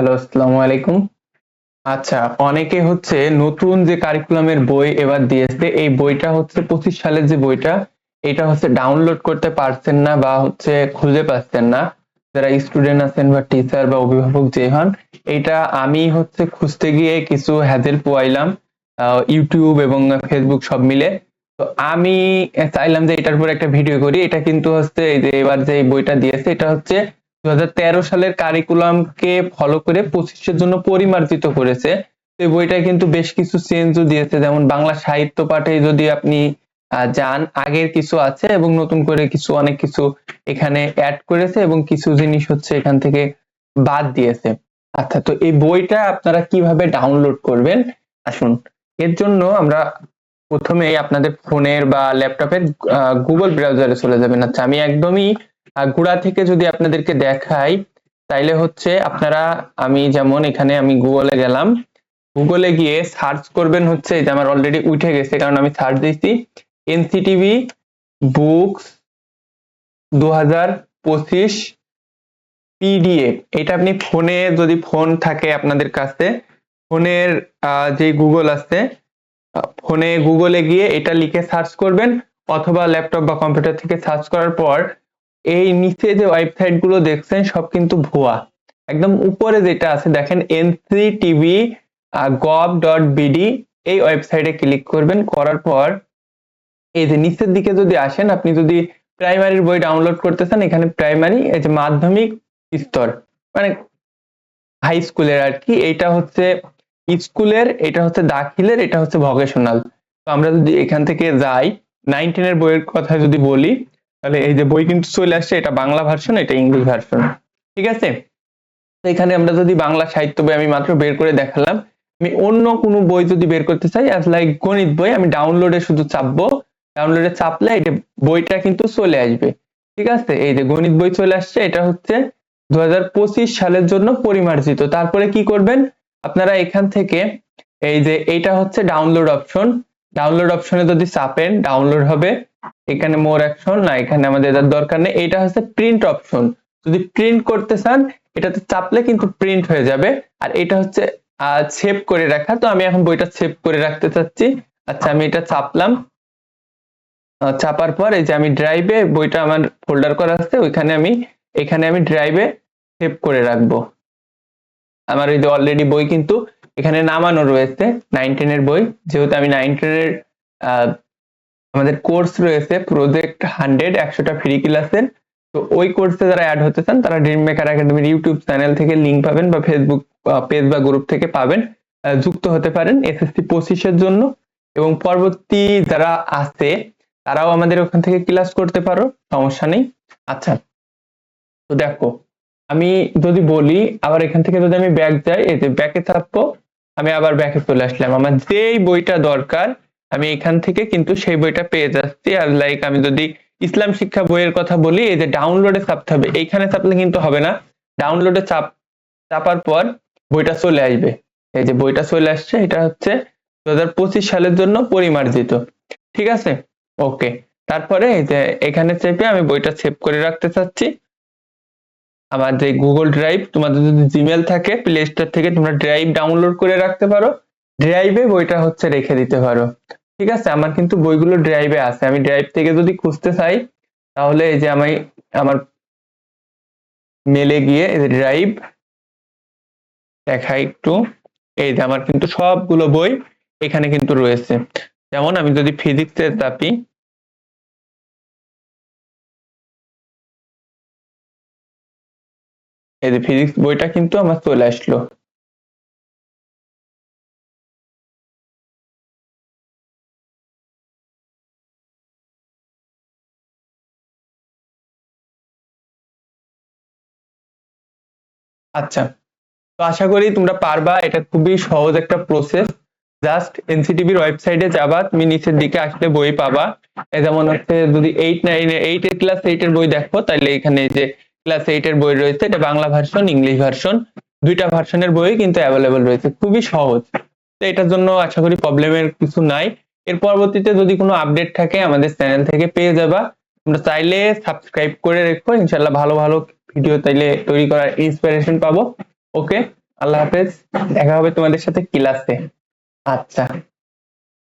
Hello আসসালামু আলাইকুম। আচ্ছা অনেকে হচ্ছে নতুন যে কারিকুলামের বই এবার দিয়েছে, এই বইটা হচ্ছে পঁচিশ সালের যে বইটা, এটা হচ্ছে ডাউনলোড করতে পারছেন না বা হচ্ছে খুঁজে পাচ্ছেন না। যারা স্টুডেন্ট আছেন বা টিচার বা অভিভাবক যে হন, এটা আমি হচ্ছে খুঁজতে গিয়ে কিছু হ্যাজেল পোয়াইলাম ইউটিউব এবং ফেসবুক সব মিলে। তো আমি চাইলাম যে এটার উপর একটা ভিডিও করি। এটা কিন্তু হচ্ছে এই যে এবার যে বইটা দিয়েছে, এটা হচ্ছে দু হাজার তেরো সালের কারিকুলামকে ফলো করে পঁচিশের জন্য পরিমার্জিত করেছে। তো বইটা কিন্তু বেশ কিছু চেঞ্জও দিয়েছে। যেমন বাংলা সাহিত্য পাঠে যদি আপনি যান, আগের কিছু আছে এবং নতুন করে কিছু, অনেক কিছু এখানে অ্যাড করেছে এবং কিছু জিনিস হচ্ছে এখান থেকে বাদ দিয়েছে। আচ্ছা তো এই বইটা আপনারা কীভাবে ডাউনলোড করবেন? আসুন। এর জন্য আমরা প্রথমে আপনাদের ফোনের বা ল্যাপটপের গুগল ব্রাউজারে চলে যাবেন। আচ্ছা আমি একদমই গোড়া থেকে যদি আপনাদেরকে দেখাই, তাইলে হচ্ছে আপনারা, আমি যেমন এখানে আমি গুগলে গেলাম, গুগলে গিয়ে সার্চ করবেন হচ্ছে যে আমার অলরেডি উঠে গেছে, কারণ আমি সার্চ দিয়েছি, এনসিটিভি বুকস দু হাজার পঁচিশ পিডিএফ। এটা আপনি ফোনে যদি ফোন থাকে আপনাদের কাছে, ফোনের যে গুগল আছে ফোনে গুগলে গিয়ে এটা লিখে সার্চ করবেন, অথবা ল্যাপটপ বা কম্পিউটার থেকে সার্চ করার পর এই নিচে যে ওয়েবসাইটগুলো দেখছেন, সব কিন্তু ভুয়া। একদম উপরে যেটা আছে, দেখেন NC TB gov dot BD এই ওয়েবসাইটে ক্লিক করবেন। করার পর এই যে নিচের দিকে যদি আসেন, আপনি যদি প্রাইমারির বই ডাউনলোড করতে চান, এখানে প্রাইমারি এই যে মাধ্যমিক স্তর মানে হাই স্কুলের আর কি, এটা হচ্ছে স্কুলের এটা হচ্ছে দাখিলের, এটা হচ্ছে ভকেশনাল তো আমরা যদি এখান থেকে যাই নাইন টেনের বইয়ের কথা যদি বলি তাহলে এই যে বই কিন্তু চলে আসছে, এটা বাংলা ভার্সন এটা ইংলিশ ভার্সন ঠিক আছে? এখানে আমরা যদি বাংলা সাহিত্য বই আমি মাত্র বের করে দেখালাম, আমি অন্য কোনো বই যদি বের করতে চাই অ্যাজ লাইক গণিত বই, আমি ডাউনলোডে শুধু চাপবো। ডাউনলোডে চাপলে এটা বইটা কিন্তু চলে আসবে। ঠিক আছে? এই যে গণিত বই চলে আসছে, এটা হচ্ছে দু হাজার পঁচিশ সালের জন্য পরিমার্জিত। তারপরে কি করবেন? আপনারা এখান থেকে এই যে এইটা হচ্ছে ডাউনলোড অপশন ডাউনলোড অপশনে যদি চাপেন ডাউনলোড হবে। এখানে মোর অ্যাকশন না, এখানে আমাদের এটার দরকার নেই। এটা হচ্ছে প্রিন্ট অপশন যদি প্রিন্ট করতে চান, এটাতে চাপলে কিন্তু প্রিন্ট হয়ে যাবে। আর এটা হচ্ছে সেভ করে রাখা। তো আমি এখন বইটা সেভ করে রাখতে চাচ্ছি। আচ্ছা আমি এটা চাপলাম। চাপার পর এই যে আমি ড্রাইভে বইটা আমার ফোল্ডার করা আছে, ওইখানে আমি, এখানে আমি ড্রাইভে সেভ করে রাখব। আমার এই যে অলরেডি বই কিন্তু এখানে নামানো রয়েছে নাইন এর বই। যেহেতু আমি নাইন টেনের আমাদের কোর্স রয়েছে প্রজেক্ট হান্ড্রেড একশোটা ফ্রি ক্লাসের তো ওই কোর্সে যারা অ্যাড হতে চান, তারা ড্রিম মেকার একাডেমির ইউটিউব চ্যানেল থেকে লিঙ্ক পাবেন বা ফেসবুক পেজ বা গ্রুপ থেকে পাবেন। যুক্ত হতে পারেন এসএসসি পঁচিশের জন্য। এবং পরবর্তী যারা আছে, তারাও আমাদের ওখান থেকে ক্লাস করতে পারো, সমস্যা নেই। আচ্ছা তো দেখো আমি যদি বলি, আবার এখান থেকে যদি আমি ব্যাক যাই যে ব্যাকে চাপবো আমি আবার ব্যাকে চলে আসলাম। আমার যেই বইটা দরকার, আমি এখান থেকে কিন্তু সেই বইটা পেয়ে যাচ্ছি। আর লাইক আমি যদি ইসলাম শিক্ষা বইয়ের কথা বলি, এই যে ডাউনলোডে চাপতে হবে। এইখানে চাপলে কিন্তু হবে না। ডাউনলোডে চাপ চাপার পর বইটা চলে আসবে। এই যে বইটা চলে আসছে, এটা হচ্ছে দু হাজার পঁচিশ সালের জন্য পরিমার্জিত। ঠিক আছে? ওকে তারপরে এই যে এখানে চেপে আমি বইটা সেভ করে রাখতে চাচ্ছি। আমার যে গুগল ড্রাইভ তোমাদের যদি জিমেল থাকে প্লে স্টোর থেকে তোমরা ড্রাইভ ডাউনলোড করে রাখতে পারো। ড্রাইভে বইটা হচ্ছে রেখে দিতে পারো। ঠিক আছে? আমার কিন্তু বইগুলো ড্রাইভে আছে। আমি ড্রাইভ থেকে যদি খুঁজতে চাই, তাহলে এই যে আমি আমার মেলে গিয়ে এই যে ড্রাইভ দেখাই একটু। এই যে আমার কিন্তু সবগুলো বই এখানে কিন্তু রয়েছে। যেমন আমি যদি ফিজিক্সের চাপি এই যে ফিজিক্স বইটা কিন্তু আমার চলে আসলো। আচ্ছা তো আশা করি তোমরা পারবা, এটা খুবই সহজ একটা প্রসেস জাস্ট এনসিটিভির ওয়েবসাইটে যাবা, তুমি নিচের দিকে আসলে বই পাবা। যেমন হচ্ছে যদি এইট নাইন এইট এর ক্লাস এইট এর বই দেখো, তাহলে এখানে যে ক্লাস এইট এর বই রয়েছে, এটা বাংলা ভার্সন ইংলিশ ভার্সন দুইটা ভার্সনের বই কিন্তু অ্যাভেলেবল রয়েছে, খুবই সহজ। তো এটার জন্য আশা করি প্রবলেমের কিছু নাই। এর পরবর্তীতে যদি কোনো আপডেট থাকে আমাদের চ্যানেল থেকে পেয়ে যাবা। তোমরা চাইলে সাবস্ক্রাইব করে রেখো ইনশাল্লাহ ভালো ভালো ভিডিও তাইলে তৈরি করার ইন্সপিরেশন পাবো। ওকে আল্লাহ হাফেজ, দেখা হবে তোমাদের সাথে ক্লাসে আচ্ছা।